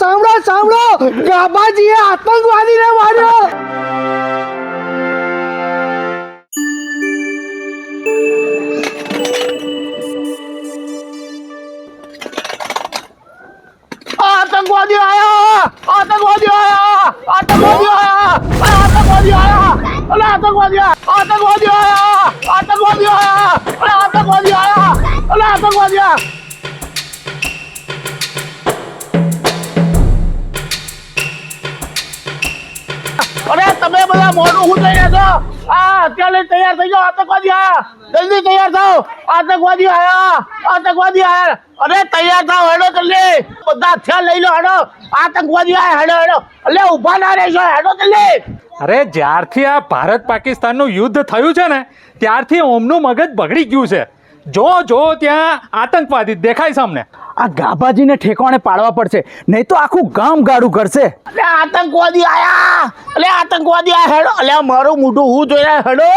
સાંભળો સાંભળો. ગાબાજીએ આતંકવાદીને માર્યો. આતંકવાદી આયા આતંકવાદી આયા આતંકવાદી આયા આતંકવાદી આયા. અલે આતંકવાદી આતંકવાદી આયા આતંકવાદી આયા આતંકવાદી આયા, અલે આતંકવાદી આયા. અરે તમે બધા મોડું હું થઈ રહ્યા છો આ અત્યારે તૈયાર થઈ જાઓ, આતંકવાદી આયા. જલ્દી તૈયાર થાઓ. આતંકવાદી આયા. આતંકવાદી આયા. અરે તૈયાર થાઓ, હેડો જલ્દી. બધા હથિયાર લઈ લો, હેડો. આતંકવાદી આયા, હેડો હેડો. એટલે ઊભા ના રહેશો, હેડો જલ્દી. અરે જ્યારથી આ ભારત પાકિસ્તાનનું યુદ્ધ થયું છે ને, ત્યારથી ઓમનું મગજ બગડી ગયું છે. જો જો ત્યાં આતંકવાદી દેખાય સામને આ ગાભાજીને ઠેકાણે પાડવા પડશે. નહીં તો આખું ગામ ગાડું કરશે અલે આતંકવાદી આયા! અલે આતંકવાદી આયા હેડો! અલે મારું મોઢું હું જોઈ રહ્યા હેડો!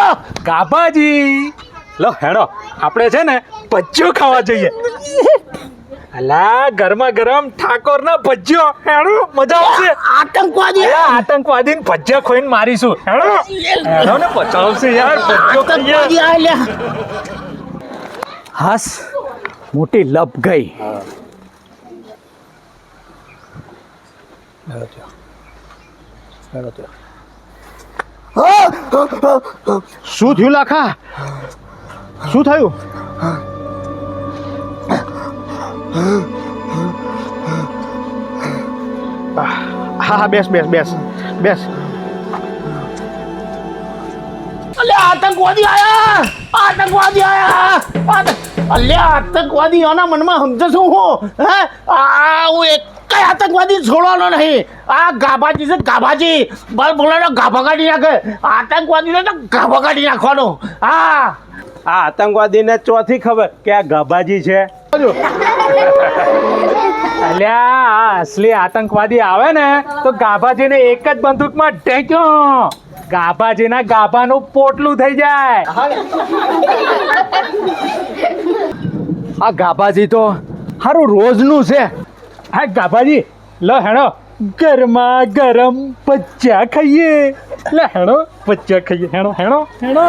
ગાભાજી! લો હેડો. આપણે છે ને ભજીયો ખાવા જઈએ. અલા ગરમા ગરમ ઠાકોરના ભજીયો. હેડો મજા આવશે. આતંકવાદી! આતંકવાદી ભજીયા ખોઈને મારીશું. હેડો. હેડો ને પચાવશે યાર ભજીયો આતંકવાદી હાસ મોટી લપ ગઈ શું થયું લાખા શું થયું હા હા બેસ બેસ બેસ બેસ અલે આતંકવાદી આયા આતંકવાદી આયા આતંક- અલે આતંકવાદી આના મનમાં સમજે શું હું હે? આ હું એક કઈ આતંકવાદી છોડવાનો નહીં. આ ગાભાજી છે ગાભાજી. બળ બોલાનો ગાભા કાઢી નાખે. આતંકવાદીને તો ગાભા કાઢી નાખવાનો. હા. આ આતંકવાદીને ચોથી ખબર કે આ ગાભાજી છે. અલ્યા આ અસલી આતંકવાદી આવે ને તો ગાભાજીને એક જ બંદૂકમાં ઢેક્યો. ગાભાજીના ગાભાનું પોટલું થઈ જાય. આ ગાભાજી તો સારું રોજનું છે. હા, ગાભાજી, લો હેણો. ગરમા ગરમ ભજીયા ખાઈએ. લે હેણો ભજીયા ખાઈએ. હેણો હેણો હેણો.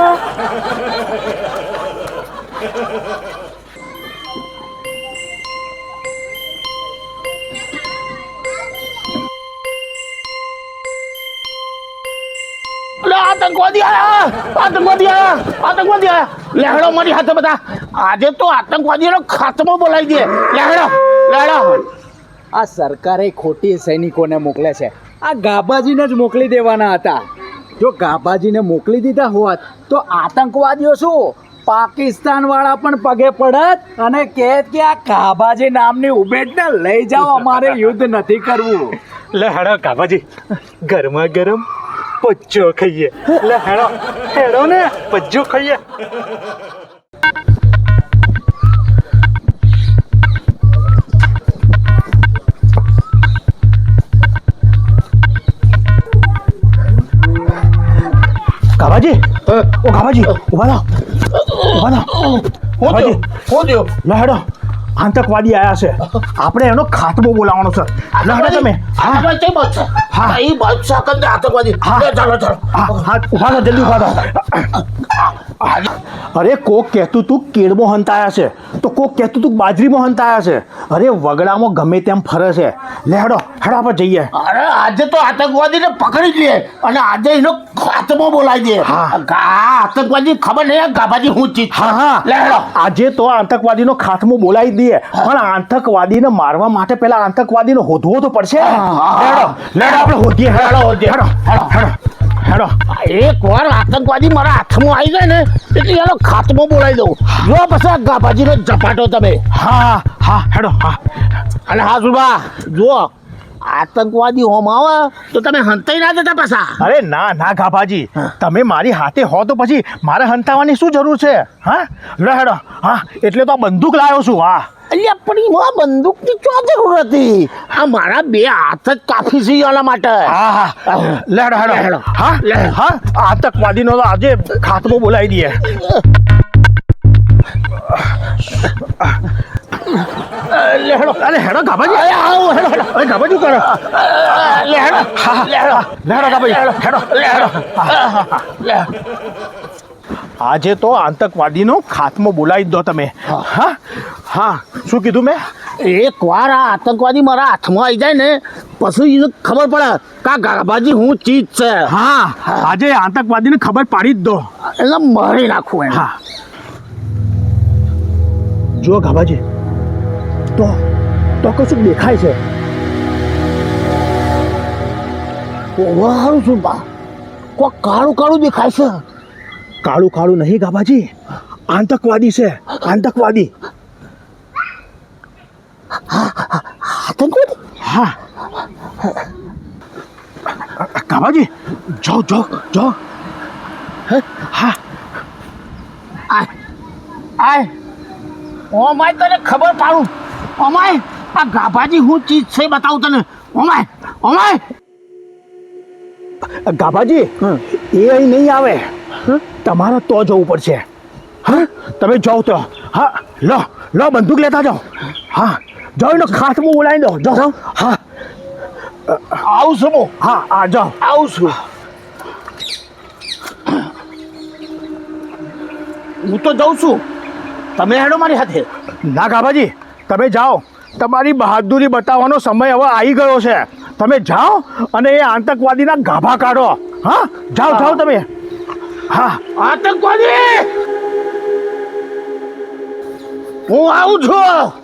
અલે આતંકવાદી આયા આતંકવાદી આયા આતંકવાદી આયા. લેહડો મારી હાથે બધા. આજે તો આતંકવાદીનો ખાતમો બોલાવી દે. લેહડો લેહડો આ સરકારે ખોટી સૈનિકોને મોકલે છે. આ ગાબાજીને જ મોકલી દેવાના હતા. જો ગાબાજીને મોકલી દીધા હોત તો આતંકવાદીઓ શું? પાકિસ્તાન વાળા પણ પગે પડત અને કહે કે આ ગાબાજી નામની ને લઈ જાઓ અમારે યુદ્ધ નથી કરવું. લે હેડો ગાભાજી. ગરમા ગરમ ભજીયો ખાઈએ લે હેડો હેડો ને ભજીયો ખાઈએ ગાબાજી ઓ ગાબાજી ઊભા થો ઊભા થો હું થયું હું થયું લહેડો આતંકવાદી આયા છે. આપણે એનો ખાતમો બોલાવવાનો છે. લહેડો તમે. હા. હા. એ બાત છે કંદે આતંકવાદી. હા. ચાલો ચાલો. હા. હા ઊભા જલ્દી ઊભા અરે કોક કહેતું તું કેળમાં હંતાયા છે. તો કોક કહેતું તું બાજરીમાં હંતાયા છે. અરે વગડામાં ગમે તેમ ફરે છે. લે હેડો હેડો આપણે જઈએ. અરે આજે તો આતંકવાદીને પકડી લઈએ અને આજે એનો ખાતમો બોલાવી દે. હા. આતંકવાદી ખબર નહીં ગાભાજી હું ચીજ હા હા. હા લેહડો આજે તો આતંકવાદીનો ખાતમો બોલાવી દઈએ. પણ આતંકવાદીને મારવા માટે પહેલા આતંકવાદીને હોધવો તો પડશે. હેડો. લેડો આપણે હોધીએ હેડો હોધીએ હેડો હેડો હેડો. હેડો. એક વાર આતંકવાદી મારા હાથમાં આવી જાય ને એટલે એનો ખાતમો બોલાવી દઉં. જો પછી આ ગાભાજીનો ઝપાટો તમે. હા હા હેડો હા. અને હા સુભા જુઓ આતંકવાદી હોમ આવે તો તમે હંતાઈ ના દેતા પાછા. અરે ના ના ગાભાજી. તમે મારી હાથે હો તો પછી મારે હંતાવાની શું જરૂર છે? હા? હેડો. હા એટલે તો આ બંદૂક લાવ્યો છું હા. અલ્યા પણ એમાં બંદૂકની શું જરૂર હતી? આ મારા બે હાથ જ કાફી છે એના માટે. હા હા. લેડો હેડો. હેડો. હા લે. હા આતંકવાદીનો આજે ખાતમો બોલાવી દઈએ લે હેડો. અરે હેડો ગાબાજી અરે આવો હેડો હેડો. અરે ગાબાજી કરો લે હેડો. લે હેડો. લે હેડો ગાબાજી હેડો. લે હેડો. લે. આજે તો આતંકવાદીનો ખાત્મો બોલાવી દો તમે. હા. હા? શું કીધું મેં? એક વાર આ આતંકવાદી મારા હાથમાં આવી જાય ને પછી એને ખબર પડે કા ગાભાજી હું ચીજ છે. હા. આજે આતંકવાદીને ખબર પાડી જ દો એટલે મારી નાખું એને. હા. જો ગાભાજી. તો તો કશું દેખાય છે. ઓવા હારું છું બા. કોઈ કાળું કાળું દેખાય છે. કાળું કાળું નહીં ગાબાજી આતંકવાદી છે આતંકવાદી. આતંકવાદી? હા. ગાબાજી જો જો જો હા? આય આય. તને ખબર પાડું. ઓમાય આ ગાભાજી હું ચીજ છે બતાવું તને. Oh my oh my. ગાબાજી એ અહીં નહીં આવે. તમારે તો જવું પડશે. હા? તમે જાઓ તો. હા લો લો બંદૂક લેતા જાઓ. હા જાઓ એનો ખાતમું બોલાવી દો જાઓ. હા. આવું છું હું હા જાઓ. આવું છું. હું તો જાઉં છું. તમે હેડો મારી સાથે. ના ગાબાજી તમે જાઓ. તમારી બહાદુરી બતાવવાનો સમય હવે આવી ગયો છે. તમે જાઓ અને એ આતંકવાદીના ગાભા કાઢો. હા? જાઓ જાઓ તમે. હા. આતંકવાદી! હું આવું છું.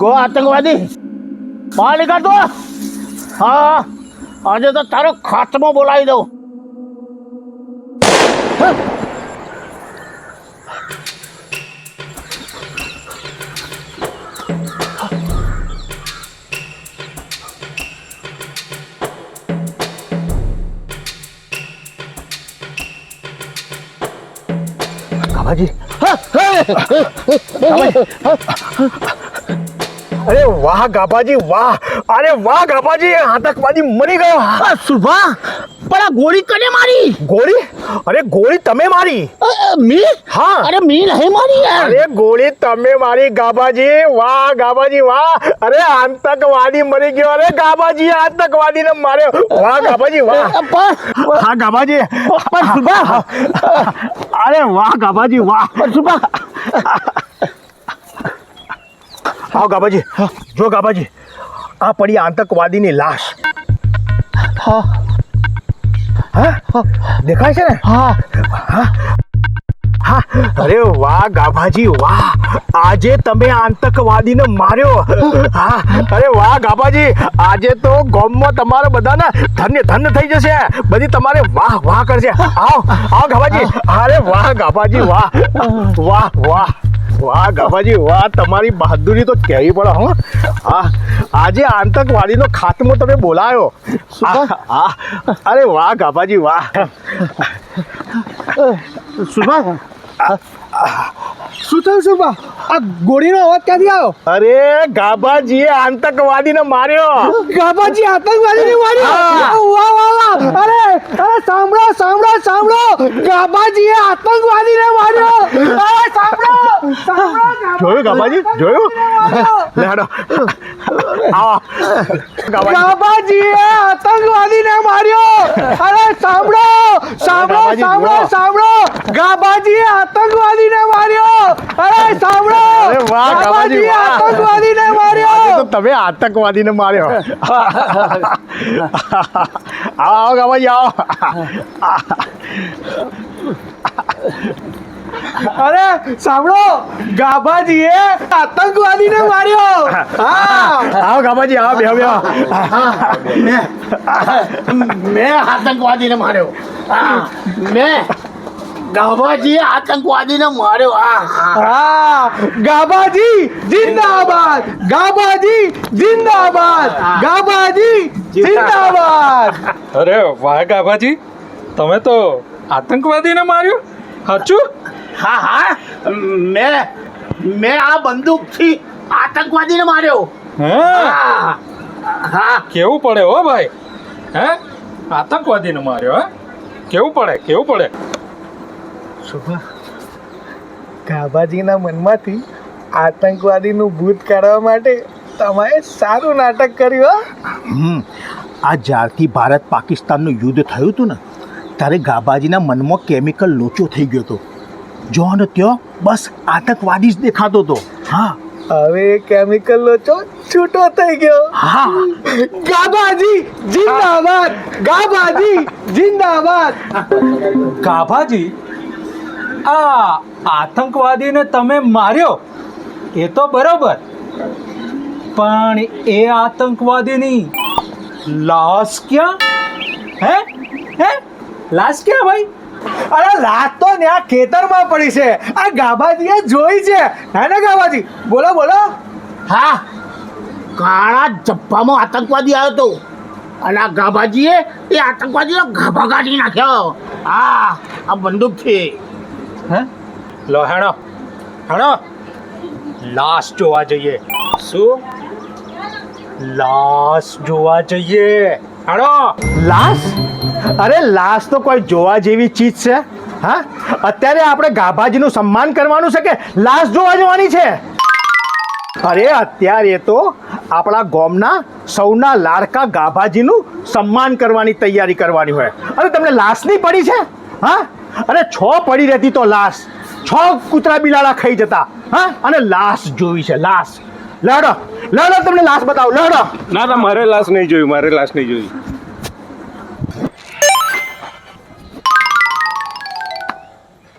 ગો આતંકવાદી. બહાર નીકળતો હા આજે તો તારો ખાતમો બોલાવી દઉં. ગાબાજી અરે વાહ ગાભાજી વાહ. અરે વાહ ગાભાજી આતંકવાદી મરી ગયો. હા સુભા પણ આ ગોળી કને મારી? ગોળી? અરે ગોળી તમે મારી. મી હા. અરે મી નહીં મારી યાર. અરે ગોળી તમે મારી ગાભાજી વાહ ગાબાજી વાહ. અરે આતંકવાદી મરી ગયો. અરે ગાભાજી આતંકવાદીને માર્યો. વાહ ગાભાજી વાહ. હા ગાભાજી. પણ સુભા અરે વાહ ગાભાજી વાહ. પણ સુભા આવો ગાબાજી જો ગાબાજી આ પડી આતંકવાદીની લાશ. હા. દેખાય છે ને? હા. હા. અરે વાહ ગાભાજી વાહ. આજે તમે આતંકવાદીને માર્યો. હા. અરે વાહ ગાભાજી આજે તો ગોમમાં તમારે બધાને ધન્ય ધન્ય થઈ જશે. બધી તમારે વાહ વાહ કરશે. આવો આવો ગાભાજી. અરે વાહ ગાભાજી વાહ. વાહ વાહ. વાહ ગાભાજી વાહ તમારી બહાદુરી તો કહેવી પડે હો. આજે આતંકવાદીનો ખાતમો તમે બોલાયો. અરે વાહ ગાભાજી વાહ. સુભા શું થયું સુરભા આ ગોળીનો અવાજ ક્યાંથી આવ્યો? અરે ગાભાજીએ આતંકવાદીને માર્યો. ગાભાજી આતંકવાદીને માર્યો? વાહ વાહ વાહ. અરે અરે સાંભળો સાંભળો સાંભળો. ગાભાજીએ આતંકવાદીને માર્યો અરે સાંભળો સાંભળો જોયું ગાબાજી? જોયું? લે હેડો. આવો. ગાબાજી. ગાબાજીએ આતંકવાદીને માર્યો. અરે સાંભળો સાંભળો સાંભળો સાંભળો. ગાબાજી ગાબાજીએ આતંકવાદીને માર્યો. અરે સાંભળો. અરે વાહ વાહ. આતંકવાદીને માર્યો. તો તમે આતંકવાદીને માર્યો. આવો આવો ગાબાજી આવો. અરે સાંભળો ગાભાજીએ આતંકવાદીને માર્યો. આવો ગાભાજી આવો બેહો બેહો. મેં આતંકવાદીને માર્યો. મેં ગાભાજી આતંકવાદી ને માર્યો. હા હા. હા. જિંદાબાદ. ગાભાજી જિંદાબાદ. ગાભાજી જિંદાબાદ. અરે વાહ ગાભાજી. તમે તો આતંકવાદીને માર્યો? સાચું? હા હા. મેં મેં આ બંદૂકથી આતંકવાદીને માર્યો. હે? હા. હા. કેવું પડે હો ભાઈ? હે? આતંકવાદીને માર્યો હે? કેવું પડે કેવું પડે? ગાબાજીના મનમાંથી આતંકવાદીનું ભૂત કાઢવા માટે તમારે સારું નાટક કર્યું આ જ્યારથી ભારત પાકિસ્તાનનું યુદ્ધ થયું હતું ને ત્યારે ગાભાજીના મનમાં કેમિકલ લોચો થઈ ગયો હતો. જો ને ત્યાં બસ આતંકવાદી જ દેખાતો હતો હા. હવે કેમિકલ લોચો છૂટો થઈ ગયો. હા. ગાબાજી જિંદાબાદ. ગાબાજી જિંદાબાદ. ગાભાજી આ આતંકવાદીને તમે માર્યો? એ તો બરોબર. પણ એ આતંકવાદીની લાશ ક્યાં? હે? હે? લાશ ક્યાં ભાઈ? અરે લાત તો ત્યાં ખેતરમાં પડી છે. આ ગાબાજીએ જોઈ છે. હે ને ગાભાજી? બોલો બોલો. હા કાળા જપ્પામાં આતંકવાદી આવ્યો તો અને આ ગાભાજીએ એ આતંકવાદીનો ગાભા કાઢી નાખ્યો. હા આ બંદૂકથી. હે? લો હેણો. હેણો. લાશ જોવા જઈએ. શું? લાશ જોવા જઈએ. હેણો. લાશ? અરે લાશ તો કોઈ જોવા જેવી ચીજ છે, હા? અત્યારે આપણે ગાભાજીનું સન્માન કરવાનું છે કે લાશ જોવા જવાની છે? અરે અત્યારે તો આપણા ગોમના સૌના લાડકા ગાભાજીનું સન્માન કરવાની તૈયારી કરવાની હોય. અરે તમને લાશ નહીં પડી છે? હા? અરે છ પડી રહેતી તો લાશ. છ કૂતરા બિલાડા ખાઈ જતા. હા? અને લાશ જોવી છે, લાશ. લડો લડો, તમને લાશ બતાવો, લડો. ના ના, મારે લાશ નહીં જોયું, મારે લાશ નહીં જોયું.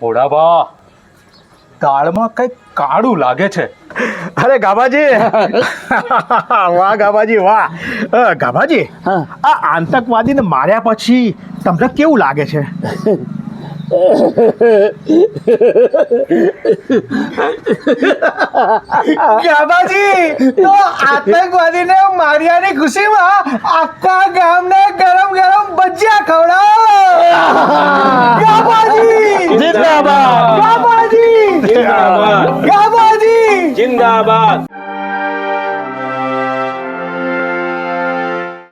ભોળાબા દાળમાં કંઈક કાળું લાગે છે. અરે ગાભાજી. વાહ ગાભાજી વાહ. ગાબાજી ગાભાજી આ આતંકવાદીને માર્યા પછી તમને કેવું લાગે છે? ગાબાજી તો આતંકવાદીને માર્યાની ખુશીમાં આખા ગામને ગરમ ગરમ ભજીયા ખવડાવો. ગાબાજી જિંદાબાદ. ગાબાજી જિંદાબાદ. ગાબાજી જિંદાબાદ.